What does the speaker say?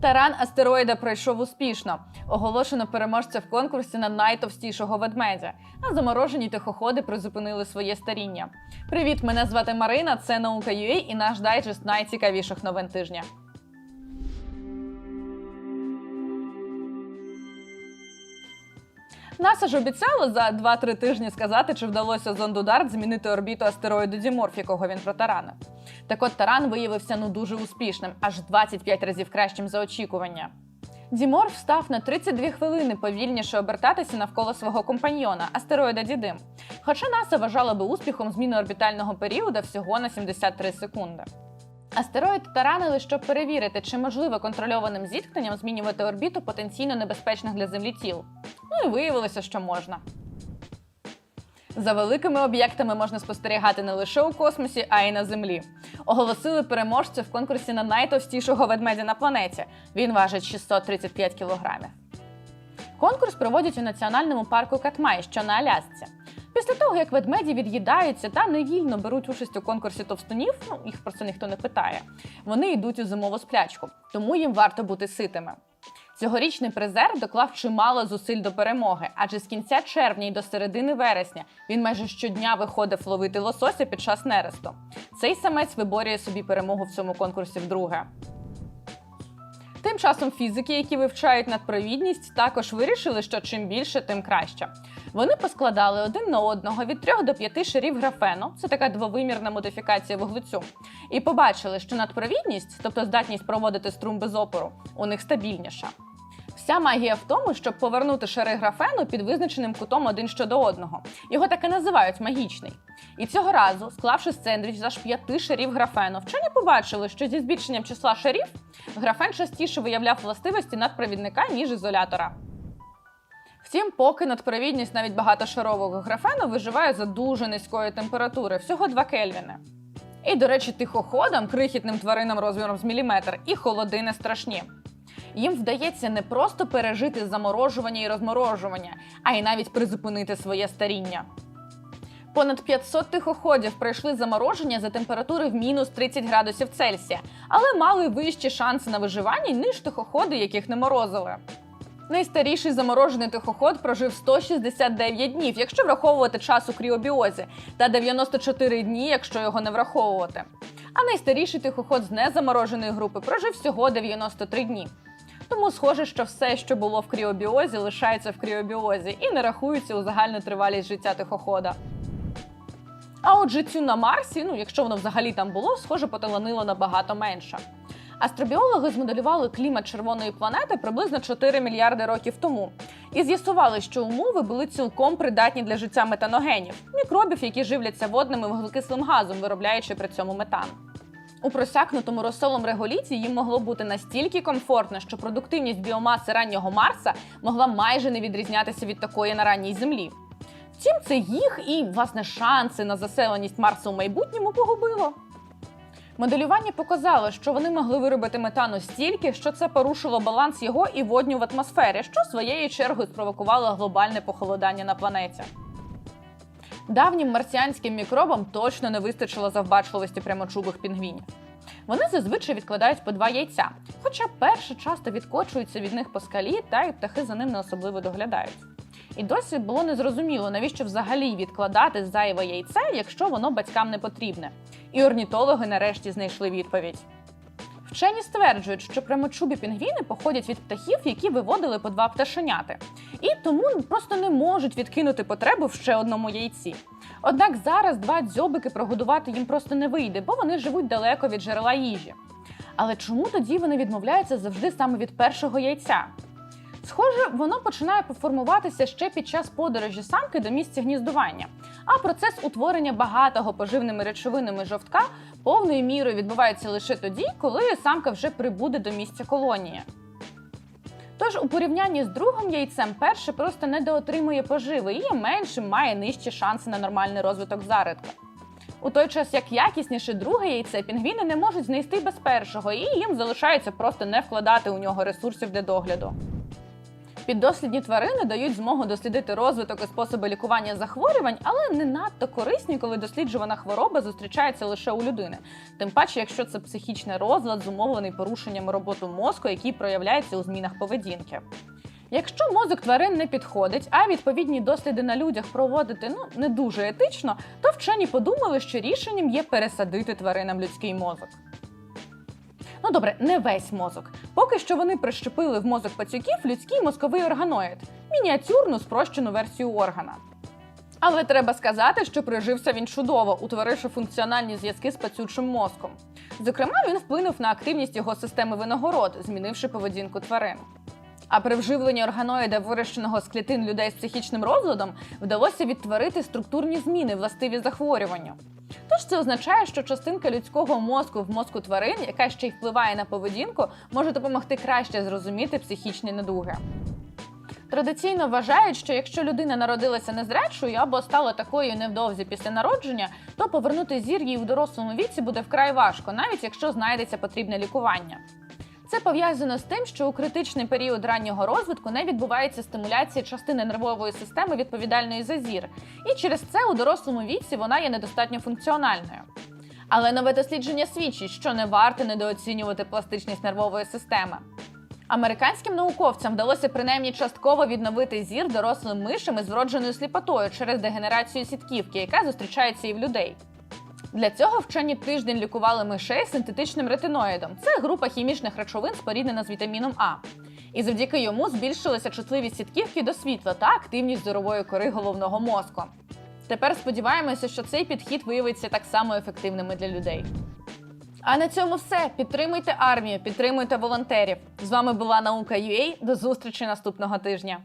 Таран астероїда пройшов успішно. Оголошено переможця в конкурсі на найтовстішого ведмедя, а заморожені тихоходи призупинили своє старіння. Привіт, мене звати Марина. Це наука UA і наш дайджест найцікавіших новин тижня. НАСА ж обіцяло за 2-3 тижні сказати, чи вдалося зонду Дарт змінити орбіту астероїду Діморф, якого він протаранив. Так от Таран виявився ну дуже успішним, аж 25 разів кращим за очікування. Діморф став на 32 хвилини повільніше обертатися навколо свого компаньйона, астероїда Дідим. Хоча НАСА вважала би успіхом зміну орбітального періоду всього на 73 секунди. Астероїд таранили, щоб перевірити, чи можливо контрольованим зіткненням змінювати орбіту потенційно небезпечних для Землі тіл. Ну і виявилося, що можна. За великими об'єктами можна спостерігати не лише у космосі, а й на землі. Оголосили переможця в конкурсі на найтовстішого ведмедя на планеті. Він важить 635 кілограмів. Конкурс проводять у національному парку Катмай, що на Алясці. Після того, як ведмеді від'їдаються та невільно беруть участь у конкурсі товстунів, ну їх про це ніхто не питає. Вони йдуть у зимову сплячку, тому їм варто бути ситими. Цьогорічний призер доклав чимало зусиль до перемоги, адже з кінця червня й до середини вересня він майже щодня виходив ловити лосося під час нересту. Цей самець виборює собі перемогу в цьому конкурсі вдруге. Тим часом фізики, які вивчають надпровідність, також вирішили, що чим більше, тим краще. Вони поскладали один на одного від 3 до 5 шарів графену, це така двовимірна модифікація вуглецю, і побачили, що надпровідність, тобто здатність проводити струм без опору, у них стабільніша. Вся магія в тому, щоб повернути шари графену під визначеним кутом один щодо одного. Його так і називають магічний. І цього разу, склавши сендвіч з аж п'яти шарів графену, вчені побачили, що зі збільшенням числа шарів графен частіше виявляв властивості надпровідника, ніж ізолятора. Втім, поки надпровідність навіть багатошарового графену виживає за дуже низької температури, всього 2 кельвіни. І, до речі, тихоходам, крихітним тваринам розміром з міліметр, і холоди не страшні. Їм вдається не просто пережити заморожування і розморожування, а й навіть призупинити своє старіння. Понад 500 тихоходів пройшли замороження за температури в мінус 30 градусів Цельсія, але мали вищі шанси на виживання, ніж тихоходи, яких не морозили. Найстаріший заморожений тихоход прожив 169 днів, якщо враховувати час у кріобіозі, та 94 дні, якщо його не враховувати. А найстаріший тихоход з незамороженої групи прожив всього 93 дні. Тому схоже, що все, що було в кріобіозі, лишається в кріобіозі і не рахується у загальну тривалість життя тихохода. А от життю на Марсі, ну якщо воно взагалі там було, схоже, поталанило набагато менше. Астробіологи змоделювали клімат червоної планети приблизно 4 мільярди років тому і з'ясували, що умови були цілком придатні для життя метаногенів мікробів, які живляться водним і вуглекислим газом, виробляючи при цьому метан. У просякнутому розсолом реголіті їм могло бути настільки комфортно, що продуктивність біомаси раннього Марса могла майже не відрізнятися від такої на ранній землі. Втім, це їх і власне шанси на заселеність Марса у майбутньому погубило. Моделювання показало, що вони могли виробити метану стільки, що це порушило баланс його і водню в атмосфері, що своєю чергою спровокувало глобальне похолодання на планеті. Давнім марсіанським мікробам точно не вистачило завбачливості прямочубих пінгвінів. Вони зазвичай відкладають по два яйця, хоча перші часто відкочуються від них по скалі, та й птахи за ним не особливо доглядають. І досі було незрозуміло, навіщо взагалі відкладати зайве яйце, якщо воно батькам не потрібне. І орнітологи нарешті знайшли відповідь. Вчені стверджують, що прямочубі пінгвіни походять від птахів, які виводили по два пташеняти, і тому просто не можуть відкинути потребу в ще одному яйці. Однак зараз два дзьобики прогодувати їм просто не вийде, бо вони живуть далеко від джерела їжі. Але чому тоді вони відмовляються завжди саме від першого яйця? Схоже, воно починає поформуватися ще під час подорожі самки до місця гніздування. А процес утворення багатого поживними речовинами жовтка повною мірою відбувається лише тоді, коли самка вже прибуде до місця колонії. Тож у порівнянні з другим яйцем перше просто недоотримує поживи і меншим має нижчі шанси на нормальний розвиток зародка. У той час, як якісніше друге яйце, пінгвіни не можуть знайти без першого, і їм залишається просто не вкладати у нього ресурсів для догляду. Піддослідні тварини дають змогу дослідити розвиток і способи лікування захворювань, але не надто корисні, коли досліджувана хвороба зустрічається лише у людини. Тим паче, якщо це психічний розлад, зумовлений порушенням роботи мозку, який проявляється у змінах поведінки. Якщо мозок тварин не підходить, а відповідні досліди на людях проводити ну не дуже етично, то вчені подумали, що рішенням є пересадити тваринам людський мозок. Ну добре, не весь мозок. Поки що вони прищепили в мозок пацюків людський мозковий органоїд мініатюрну спрощену версію органа. Але треба сказати, що прижився він чудово, утворивши функціональні зв'язки з пацючим мозком. Зокрема, він вплинув на активність його системи винагород, змінивши поведінку тварин. А при вживленні органоїда, вирощеного з клітин людей з психічним розладом, вдалося відтворити структурні зміни, властиві захворюванню. Тож це означає, що частинка людського мозку в мозку тварин, яка ще й впливає на поведінку, може допомогти краще зрозуміти психічні недуги. Традиційно вважають, що якщо людина народилася незрячою або стала такою невдовзі після народження, то повернути зір їй у дорослому віці буде вкрай важко, навіть якщо знайдеться потрібне лікування. Це пов'язано з тим, що у критичний період раннього розвитку не відбувається стимуляція частини нервової системи, відповідальної за зір, і через це у дорослому віці вона є недостатньо функціональною. Але нове дослідження свідчить, що не варто недооцінювати пластичність нервової системи. Американським науковцям вдалося принаймні частково відновити зір дорослим мишам із вродженою сліпотою через дегенерацію сітківки, яка зустрічається і в людей. Для цього вчені тиждень лікували мишей синтетичним ретиноїдом. Це група хімічних речовин, споріднена з вітаміном А. І завдяки йому збільшилася чутливість сітківки до світла та активність зорової кори головного мозку. Тепер сподіваємося, що цей підхід виявиться так само ефективними для людей. А на цьому все. Підтримуйте армію, підтримуйте волонтерів. З вами була наука UA. До зустрічі наступного тижня.